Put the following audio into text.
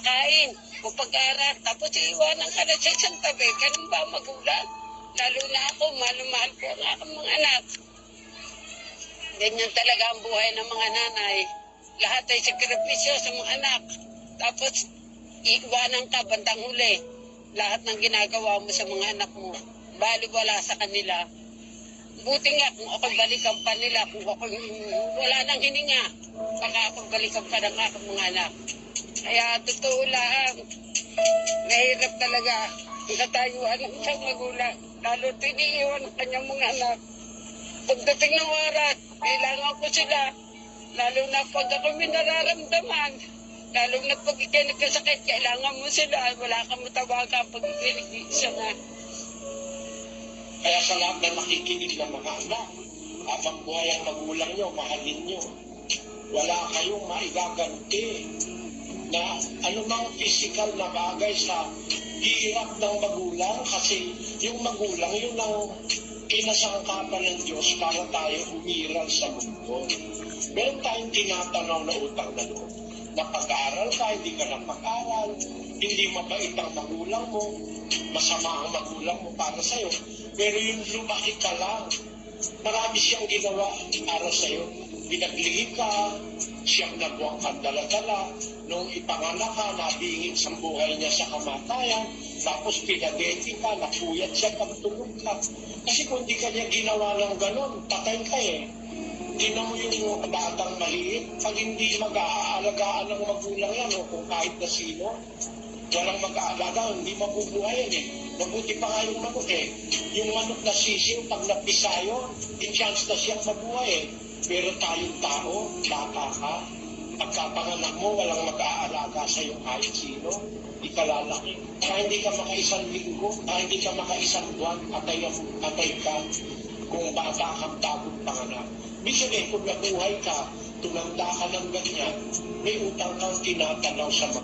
makain, mapag-aral, tapos iiwanan ka na sa isang tabi. Ganun ba ang magulang? Lalo na ako, mahal-mahal ko ang aking mga anak. Ganyan talaga ang buhay ng mga nanay. Lahat ay sakripisyo sa mga anak. Tapos, iiwanan ka bandang huli. Lahat ng ginagawa mo sa mga anak mo, baliwala sa kanila. Buti nga kung ako balikan pa nila, kung ako wala nang hininga, baka ako balikan pa ng aking mga anak. Kaya totoo lang, mahirap talaga ang katayuan ng isang magulang. Lalo tiniiwan ang kanyang mga anak. Pagdating ng oras, kailangan ko sila. Lalo na pag ako may nararamdaman. Lalo na pag ikay nagkasakit, kailangan mo sila. Wala kang matawagan pag ikay na. Kaya sa lahat na nakikinig ng mga anak, habang buhay ang magulang nyo, mahalin nyo. Wala kayong maigaganti na anumang physical na bagay sa hirap ng magulang kasi yung magulang yun ang pinasangkapan ng Diyos para tayo umiral sa mundo. Meron tayong tinatanaw na utang na loob. Napag-aral ka, hindi ka napag-aral, hindi mabait ang magulang mo, masama ang magulang mo para sa'yo. Pero yung lumaki ka lang, marami siyang ginawa para sa'yo. Pinaglihi ka, siyang nabuwang kandala-dala, nung ipanganak ka, nabingin sa buhay niya sa kamatayan, tapos pinageti ka, napuyat siya pagtulog ka. Kasi kung di ka niya ginawa ng ganon, patay ka eh. Tingnan mo yung batang maliit, pag hindi mag-aalagaan ng magulang yan, o kung kahit na sino, walang mag-aalaga, hindi mabubuhay yan eh. Mabuti pa nga yung manok eh. Yung manok na sisiw, pag napisa yun, yung chance na siyang mabuhay. Pero tayong tao, bata ka, pagkapanganak mo, walang mag-aalaga sa iyo kahit sino, di ka lalaki. Kaya hindi ka makaisang linggo, kaya hindi ka makaisang buwan, atay, atay ka kung bata kang bagong panganak. Minsan eh, kung nabuhay ka, tumanda ka ng ganyan, may utang kang tinatanaw sa mga